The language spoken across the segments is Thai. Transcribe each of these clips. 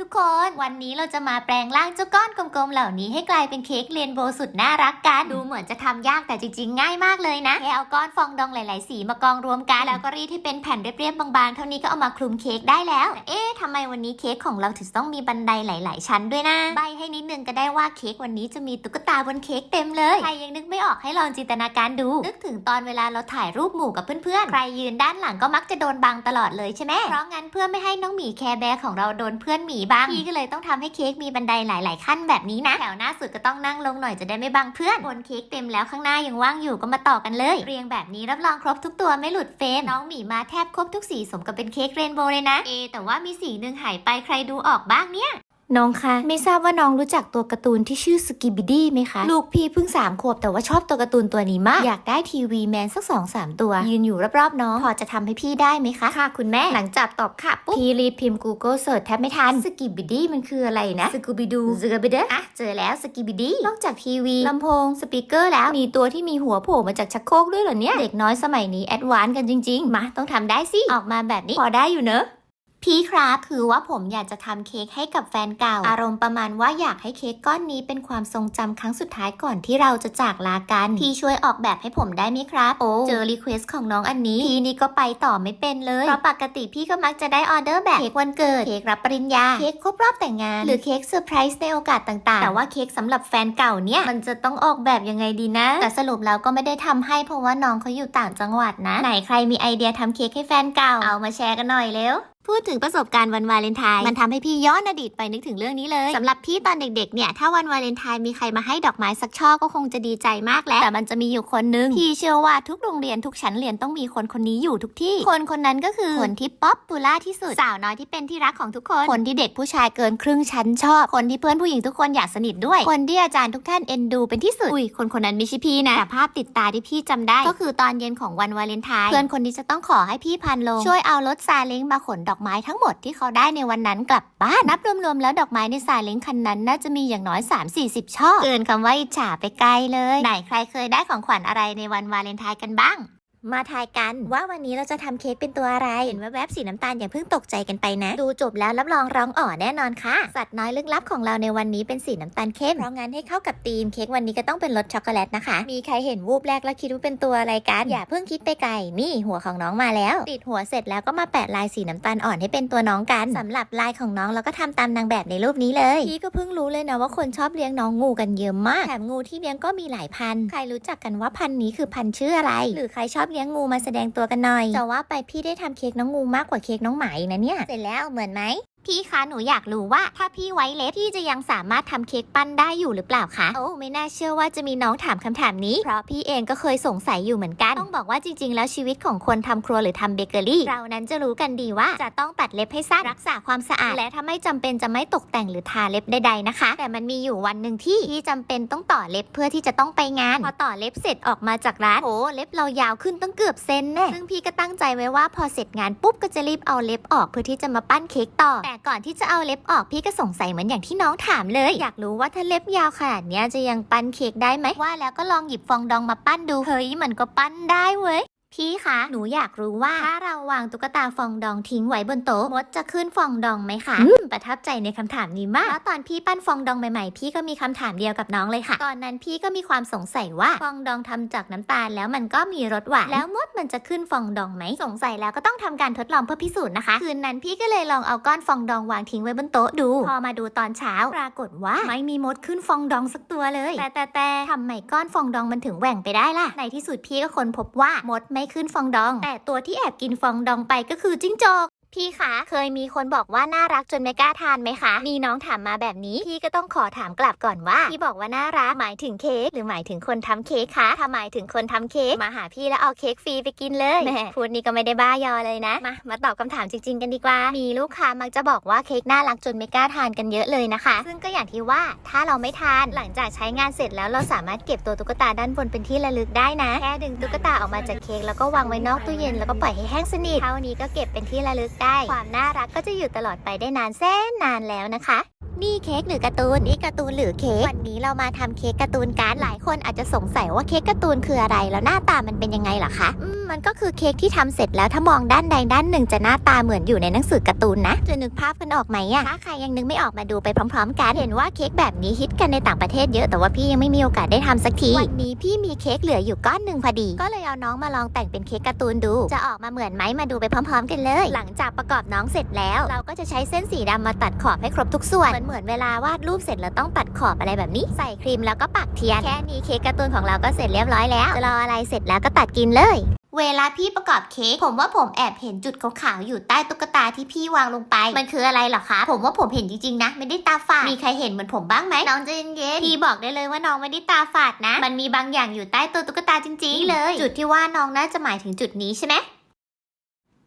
ทุกคนวันนี้เราจะมาแปลงร่างเจ้าก้อนกลมๆ เหล่านี้ให้กลายเป็นเค้กเรนโบว์สุดน่ารักกันดูเหมือนจะทำยากแต่จริงๆ ง่ายมากเลยนะแค่เอาก้อนฟองดองหลายๆ สีมากองรวมกัน แล้วก็รีดให้เป็นแผ่นเรียบๆบางๆ เท่านี้ก็เอามาคลุมเค้กได้แล้วแต่เอ๊ะทำไมวันนี้เค้กของเราถึงต้องมีบันไดหลาย ๆ ชั้นด้วยนะใบให้นิดนึงก็ได้ว่าเค้กวันนี้จะมีตุ๊กตาบนเค้กเต็มเลยใครยังนึกไม่ออกให้ลองจินตนาการดู นึกถึงตอนเวลาเราถ่ายรูปหมู่กับเพื่อนๆใครยืนด้านหลังก็มักจะโดนบังตลอดเลยใช่ไหมเพราะงั้นเพื่อไม่ให้น้องหมีแคร์แบร์ของเราโดนเพื่อนหมีบัง พี่ก็เลยต้องทำให้เค้กมีบันไดหลาย ๆ ขั้นแบบนี้นะ แถวหน้าสุดก็ต้องนั่งลงหน่อยจะได้ไม่บังเพื่อนบนเค้กเต็มแล้วข้างหน้ายังว่างอยู่ก็มาต่อกันเลย เรียงแบบนี้รับรองครบทุกตัวไม่หลุดเฟรมน้องหมีมาแทบครบทุกสีสมกับเป็นเค้กเรนโบว์เลยนะ เอะแต่ว่ามีสีหนึ่งหายไปใครดูออกบ้างเนี่ย น้องคะไม่ทราบว่าน้องรู้จักตัวการ์ตูนที่ชื่อสกิบิดี้ไหมคะ ลูกพี่เพิ่งสามขวบแต่ว่าชอบตัวการ์ตูนตัวนี้มาก อยากได้ทีวีแมนสักสองสามตัว ยืนอยู่รอบๆน้อง พอจะทำให้พี่ได้ไหมคะ ค่ะคุณแม่ หลังจากตอบค่ะปุ๊บ พี่รีบพิมพ์ Google เสิร์ชแทบไม่ทันสกิบิดี้มันคืออะไรนะสกูบิดูสกิบิดอะเจอแล้วสกิบิดี้นอกจากทีวีลำโพงสปีกเกอร์แล้วมีตัวที่มีหัวโผล่มาจากชักโครกด้วยเหรอเนี่ยเด็กน้อยสมัยนี้แอดวานซ์กันจริงๆมาต้องทำได้สิออกมาแบบนี้พอได้อยู่เนอะ พี่ครับคือว่าผมอยากจะทำเค้กให้กับแฟนเก่า อารมณ์ประมาณว่าอยากให้เค้กก้อนนี้เป็นความทรงจำครั้งสุดท้ายก่อนที่เราจะจากลากัน พี่ช่วยออกแบบให้ผมได้ไหมครับโอ้เจอรีเควสของน้องอันนี้พี่นี่ก็ไปต่อไม่เป็นเลย เพราะปกติพี่ก็มักจะได้ออเดอร์แบบเค้กวันเกิด เค้กรับปริญญา เค้กครบรอบแต่งงาน หรือเค้กเซอร์ไพรส์ในโอกาสต่างๆ แต่ว่าเค้กสำหรับแฟนเก่าเนี่ย มันจะต้องออกแบบยังไงดีนะ แต่สรุปแล้วก็ไม่ได้ทำให้เพราะว่าน้องเขาอยู่ต่างจังหวัดนะ ไหนใครมีไอเดียทำเค้กให้แฟนเก่า เอามาแชร์กันหน่อยเร็ว พูดถึงประสบการณ์วันวาเลนไทน์มันทำให้พี่ย้อนอดีตไปนึกถึงเรื่องนี้เลยสำหรับพี่ตอนเด็กๆเนี่ยถ้าวันวาเลนไทน์มีใครมาให้ดอกไม้สักช่อก็คงจะดีใจมากแล้วแต่มันจะมีอยู่คนนึงพี่เชื่อว่าทุกโรงเรียนทุกชั้นเรียนต้องมีคนคนนี้อยู่ทุกที่ คนคนนั้นก็คือคนที่ป๊อปปูล่าที่สุดสาวน้อยที่เป็นที่รักของทุกคน คนที่เด็กผู้ชายเกินครึ่งชั้นชอบ คนที่เพื่อนผู้หญิงทุกคนอยากสนิทด้วย คนที่อาจารย์ทุกท่านเอ็นดูเป็นที่สุดอุ้ยคนคนนั้นไม่ใช่พี่นะแต่ภาพติดตาที่พี่จำได้ ก็คือตอนเย็นของวันวาเลนไทน์เพื่อนคนนี้จะต้องขอให้พี่พันลงช่วยเอารถซาเล้งมาขนดอกไม้ทั้งหมดที่เขาได้ในวันนั้นกลับบ้านนับรวมๆแล้วดอกไม้ในซาเล้งคันนั้นน่าจะมีอย่างน้อย 3-40 ช่อเกินคำว่าอิจฉาไปไกลเลย ไหนใครเคยได้ของขวัญอะไรในวันวาเลนไทน์กันบ้าง มาทายกันว่าวันนี้เราจะทำเค้กเป็นตัวอะไร เห็นแวบๆสีน้ำตาลอย่าเพิ่งตกใจกันไปนะ ดูจบแล้วรับรองร้องอ๋อแน่นอนค่ะ สัตว์น้อยลึกลับของเราในวันนี้เป็นสีน้ำตาลเข้มเพราะงั้นให้เข้ากับธีมเค้กวันนี้ก็ต้องเป็นรสช็อกโกแลตนะคะ มีใครเห็นวูบแรกแล้วคิดว่าเป็นตัวอะไรกัน อย่าเพิ่งคิดไปไกล นี่หัวของน้องมาแล้ว ติดหัวเสร็จแล้วก็มาแปะลายสีน้ำตาลอ่อนให้เป็นตัวน้องกันสำหรับลายของน้องเราก็ทำตามนางแบบในรูปนี้เลย พี่ก็เพิ่งรู้เลยนะว่าคนชอบเลี้ยงน้องงูกันเยอะมาก แถมงูที่เลี้ยงก็มีหลายพัน ใครรู้จักกันว่าพันนี้คือพันชื่ออะไร หรือใครชอบเลี้ยงงูมาแสดงตัวกันหน่อยจะว่าไปพี่ได้ทำเค้กน้องงูมากกว่าเค้กน้องหมาอีกนะเนี่ย เสร็จแล้วเหมือนไหม พี่คะหนูอยากรู้ว่าถ้าพี่ไว้เล็บพี่จะยังสามารถทำเค้กปั้นได้อยู่หรือเปล่าคะโอ้ไม่น่าเชื่อว่าจะมีน้องถามคำถามนี้ เพราะพี่เองก็เคยสงสัยอยู่เหมือนกัน ต้องบอกว่าจริง ๆ แล้วชีวิตของคนทำครัวหรือทำเบเกอรี่ เรานั้นจะรู้กันดีว่าจะต้องตัดเล็บให้สั้นรักษาความสะอาด และถ้าไม่จำเป็นจะไม่ตกแต่งหรือทาเล็บใดๆนะคะ แต่มันมีอยู่วันหนึ่งที่พี่จำเป็นต้องต่อเล็บเพื่อที่จะต้องไปงาน พอต่อเล็บเสร็จออกมาจากร้านโอ้เล็บเรายาวขึ้นตั้งเกือบเซนแน่ซึ่งพี่ก็ตั้งใจไว้ว่าพอเสร็จงานปุ๊บก็จะรีบเอาเล็บออกเพื่อที่จะมาปั้นเค้กต่อแต่ก่อนที่จะเอาเล็บออกพี่ก็สงสัยเหมือนอย่างที่น้องถามเลย อยากรู้ว่าถ้าเล็บยาวขนาดเนี้ยจะยังปั้นเค้กได้ไหมว่าแล้วก็ลองหยิบฟองดองมาปั้นดูเฮ้ยมันก็ปั้นได้เว้ย พี่คะ หนูอยากรู้ว่า ถ้าเราวางตุ๊กตาฟองดองทิ้งไว้บนโต๊ะ มดจะขึ้นฟองดองไหมคะอืมประทับใจในคำถามนี้มาก แล้วตอนพี่ปั้นฟองดองใหม่ๆ พี่ก็มีคำถามเดียวกับน้องเลยค่ะ ตอนนั้นพี่ก็มีความสงสัยว่าฟองดองทำจากน้ำตาลแล้วมันก็มีรสหวาน แล้วมดมันจะขึ้นฟองดองไหม สงสัยแล้วก็ต้องทำการทดลองเพื่อพิสูจน์นะคะ คืนนั้นพี่ก็เลยลองเอาก้อนฟองดองวางทิ้งไว้บนโต๊ะดู พอมาดูตอนเช้า ปรากฏว่าไม่มีมดขึ้นฟองดองสักตัวเลย แต่แต่แต่ทำไมก้อนฟองดองมันถึงแหว่งไปได้ล่ะ ในที่สุดพี่ก็ค้นพบว่ามดไม่ขึ้นฟองดอง แต่ตัวที่แอบกินฟองดองไปก็คือจิ้งจก พี่คะ เคยมีคนบอกว่าน่ารักจนไม่กล้าทานไหมคะ มีน้องถามมาแบบนี้ พี่ก็ต้องขอถามกลับก่อนว่า พี่บอกว่าน่ารักหมายถึงเค้กหรือหมายถึงคนทำเค้กคะ ถ้าหมายถึงคนทำเค้กมาหาพี่แล้วเอาเค้กฟรีไปกินเลยแหมพูดนี่ก็ไม่ได้บ้ายอเลยนะ มา มาตอบคำถามจริง ๆ กันดีกว่า มีลูกค้ามักจะบอกว่าเค้กน่ารักจนไม่กล้าทานกันเยอะเลยนะคะ ซึ่งก็อย่างที่ว่าถ้าเราไม่ทานหลังจากใช้งานเสร็จแล้วเราสามารถเก็บตัวตุ๊กตาด้านบนเป็นที่ระลึกได้นะ แค่ดึงตุ๊กตาออกมาจากเค้กแล้วก็วางไว้นอกตู้เย็นแล้วก็ปล่อยให้แห้งสนิทเท่านี้ก็เก็บเป็นที่ระลึกได้ ความน่ารักก็จะอยู่ตลอดไปได้นานแสนนานแล้วนะคะ นี่เค้กหรือการ์ตูนนี่การ์ตูนหรือเค้กวันนี้เรามาทำเค้กการ์ตูนกันหลายคนอาจจะสงสัยว่าเค้กการ์ตูนคืออะไรแล้วหน้าตามันเป็นยังไงเหรอคะอืมมันก็คือเค้กที่ทำเสร็จแล้วถ้ามองด้านใดด้านหนึ่งจะหน้าตาเหมือนอยู่ในหนังสือการ์ตูนนะจะนึกภาพกันออกไหมอะถ้าใครยังนึกไม่ออกมาดูไปพร้อม ๆ กันเห็นว่าเค้กแบบนี้ฮิตกันในต่างประเทศเยอะแต่ว่าพี่ยังไม่มีโอกาสได้ทำสักทีวันนี้พี่มีเค้กเหลืออยู่ก้อนหนึ่งพอดี ก็เลยเอาน้องมาลองแต่งเป็นเค้กการ์ตูนดู จะออกมาเหมือนไหมมาดูไปพร้อม ๆ กันเลย หลังจากประกอบน้องเสร็จแล้ว เราก็จะใช้เส้นสีดำมาตัดขอบให้ครบทุกส่วนเหมือนเหมือนเวลาวาดรูปเสร็จแล้วต้องตัดขอบอะไรแบบนี้ ใส่ครีมแล้วก็ปักเทียน แค่นี้เค้กการ์ตูนของเราก็เสร็จเรียบร้อยแล้ว จะรออะไรเสร็จแล้วก็ตัดกินเลย เวลาพี่ประกอบเค้กผมว่าผมแอบเห็นจุดขาวๆอยู่ใต้ตุ๊กตาที่พี่วางลงไป มันคืออะไรเหรอคะ ผมว่าผมเห็นจริงๆนะ ไม่ได้ตาฝาด มีใครเห็นเหมือนผมบ้างไหมน้องใจเย็นๆพี่บอกได้เลยว่าน้องไม่ได้ตาฝาดนะ มันมีบางอย่างอยู่ใต้ตัวตุ๊กตาจริงๆเลย จุดที่ว่าน้องน่าจะหมายถึงจุดนี้ใช่ไหม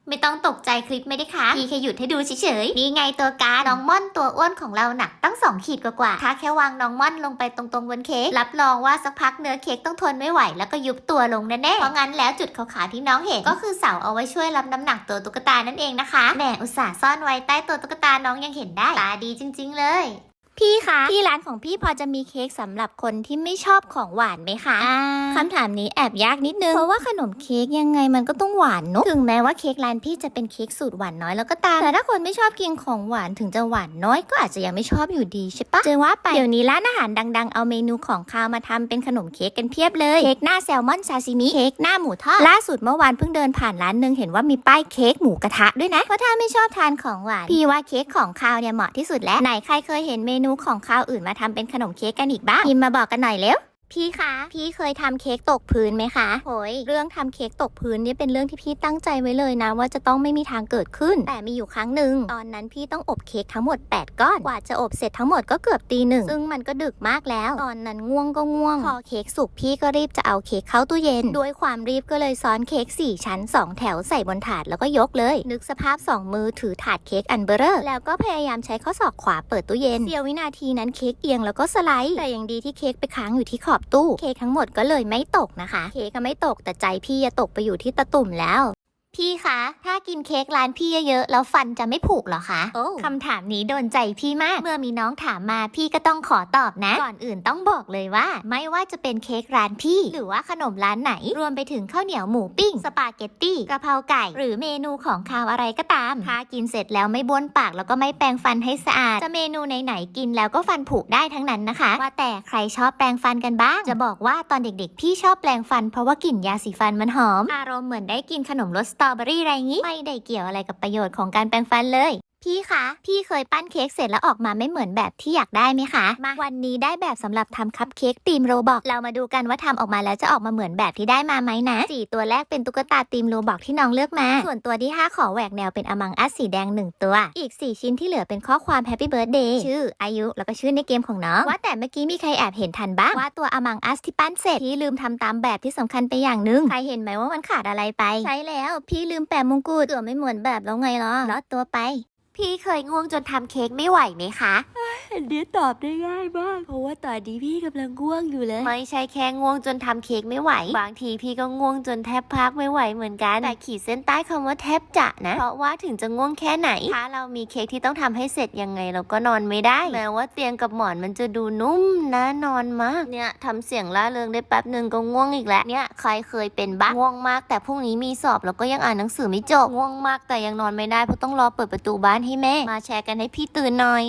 ไม่ต้องตกใจคลิปไม่ได้ค่ะพี่แค่หยุดให้ดูเฉยๆ นี่ไงตัวการน้องม่อนตัวอ้วนของเราหนักตั้ง 2 ขีดกว่าๆถ้าแค่วางน้องม่อนลงไปตรงๆบนเค้ก รับรองว่าสักพักเนื้อเค้กต้องทนไม่ไหวแล้วก็ยุบตัวลงแน่ๆ เพราะงั้นแล้วจุดขาวๆที่น้องเห็น ก็คือเสาเอาไว้ช่วยรับน้ำหนักตัวตุ๊กตานั่นเองนะคะ แหมอุตส่าห์ซ่อนไว้ใต้ตัวตุ๊กตาน้องยังเห็นได้ ตาดีจริง ๆ เลย พี่คะที่ร้านของพี่พอจะมีเค้กสำหรับคนที่ไม่ชอบของหวานไหมคะคำถามนี้แอบยากนิดนึง เพราะว่าขนมเค้กยังไงมันก็ต้องหวานเนอะถึงแม้ว่าเค้กร้านพี่จะเป็นเค้กสูตรหวานน้อยแล้วก็ตาม แต่ถ้าคนไม่ชอบกินของหวานถึงจะหวานน้อยก็อาจจะยังไม่ชอบอยู่ดีใช่ปะเจอว่าไปเดี๋ยวนี้ร้านอาหารดัง ๆ เอาเมนูของคาวมาทำเป็นขนมเค้กกันเพียบเลย เค้กหน้าแซลมอนซาซิมิเค้กหน้าหมูทอดล่าสุดเมื่อวานเพิ่งเดินผ่านร้านหนึงเห็นว่ามีป้ายเค้กหมูกระทะด้วยนะเพราะถ้าไม่ชอบทานของหวานพี่ว่าเค้กของคาวเนี่ยเหมาะที่สุดแล้วไหนใครเคยเห็นเมนูของข้าวอื่นมาทำเป็นขนมเค้กกันอีกบ้างพิมพ์มาบอกกันหน่อยเร็ว พี่คะ พี่เคยทำเค้กตกพื้นไหมคะโหยเรื่องทำเค้กตกพื้นนี่เป็นเรื่องที่พี่ตั้งใจไว้เลยนะ ว่าจะต้องไม่มีทางเกิดขึ้น แต่มีอยู่ครั้งหนึ่งตอนนั้นพี่ต้องอบเค้กทั้งหมด 8 ก้อน กว่าจะอบเสร็จทั้งหมดก็เกือบตีหนึ่งซึ่งมันก็ดึกมากแล้ว ตอนนั้นง่วงก็ง่วง พอเค้กสุกพี่ก็รีบจะเอาเค้กเข้าตู้เย็น ด้วยความรีบก็เลยซ้อนเค้ก4ชั้น 2 แถวใส่บนถาดแล้วก็ยกเลย นึกสภาพ 2 มือถือถาดเค้กอันเบอร์เรอร์แล้วก็พยายามใช้ข้อศอกขวาเปิดตู้เย็นเสี้ยววินาทีนั้นเค้กเอียงแล้วก็สไลด์แต่ยังดีที่เค้กไปค้างอยู่ที่ขอบตู้ เค้กทั้งหมดก็เลยไม่ตกนะคะ เค้กก็ไม่ตกแต่ใจพี่จะตกไปอยู่ที่ตะตุ่มแล้ว พี่คะ ถ้ากินเค้กร้านพี่เยอะๆ แล้วฟันจะไม่ผุเหรอคะโอ้คำถามนี้โดนใจพี่มาก เมื่อมีน้องถามมาพี่ก็ต้องขอตอบนะ ก่อนอื่นต้องบอกเลยว่า ไม่ว่าจะเป็นเค้กร้านพี่ หรือว่าขนมร้านไหน รวมไปถึงข้าวเหนียวหมูปิ้ง สปาเกตตี้กะเพราไก่ หรือเมนูของคาวอะไรก็ตาม ถ้ากินเสร็จแล้วไม่บ้วนปากแล้วก็ไม่แปรงฟันให้สะอาด จะเมนูไหนๆกินแล้วก็ฟันผุได้ทั้งนั้นนะคะ ว่าแต่ใครชอบแปรงฟันกันบ้าง จะบอกว่าตอนเด็กๆ พี่ชอบแปรงฟัน เพราะว่ากลิ่นยาสีฟันมันหอม อารมณ์เหมือนได้กินขนมรสสตรอเบอรี่อะไรงี้ ไม่ได้เกี่ยวอะไรกับประโยชน์ของการแปรงฟันเลย พี่คะ พี่เคยปั้นเค้กเสร็จแล้วออกมาไม่เหมือนแบบที่อยากได้ไหมคะ มาวันนี้ได้แบบสำหรับทำคัพเค้กธีมโรบอกเรามาดูกันว่าทำออกมาแล้วจะออกมาเหมือนแบบที่ได้มาไหมนะสี่ตัวแรกเป็นตุ๊กตาธีมโรบอกที่น้องเลือกมา ส่วนตัวที่ 5 ขอแหวกแนวเป็นอมังอัสสีแดง 1 ตัว อีก 4 ชิ้นที่เหลือเป็นข้อความ Happy Birthday ชื่ออายุ แล้วก็ชื่อในเกมของน้อง ว่าแต่เมื่อกี้มีใครแอบเห็นทันบ้างว่าตัวอมังอัสที่ปั้นเสร็จพี่ลืมทำตามแบบที่สำคัญไปอย่างหนึงใครเห็นไหมว่ามันขาดอะไรไป ใช่แล้วพี่ลืมแปะมงกุฎตัวไม่เหมือนแบบแล้วไงล่ะลดตัวไป พี่เคยง่วงจนทำเค้กไม่ไหวไหมคะ อันนี้ตอบได้ง่ายมาก เพราะว่าตอนนี้พี่กำลังง่วงอยู่เลย ไม่ใช่แค่ง่วงจนทำเค้กไม่ไหว บางทีพี่ก็ง่วงจนแทบพักไม่ไหวเหมือนกัน แต่ขีดเส้นใต้คำว่าแทบจะนะ เพราะว่าถึงจะง่วงแค่ไหน ถ้าเรามีเค้กที่ต้องทำให้เสร็จยังไงเราก็นอนไม่ได้ แม้ว่าเตียงกับหมอนมันจะดูนุ่มนะนอนมาก เนี่ยทำเสียงล่าเริงได้แป๊บหนึ่งก็ง่วงอีกแล้ว เนี่ยใครเคยเป็นบ้างง่วงมาก แต่พรุ่งนี้มีสอบแล้วก็ยังอ่านหนังสือไม่จบ ง่วงมากแต่ยังนอนไม่ได้เพราะต้องรอเปิดประตูบ้านให้แม่ มาแชร์กันให้พี่ตื่นหน่อย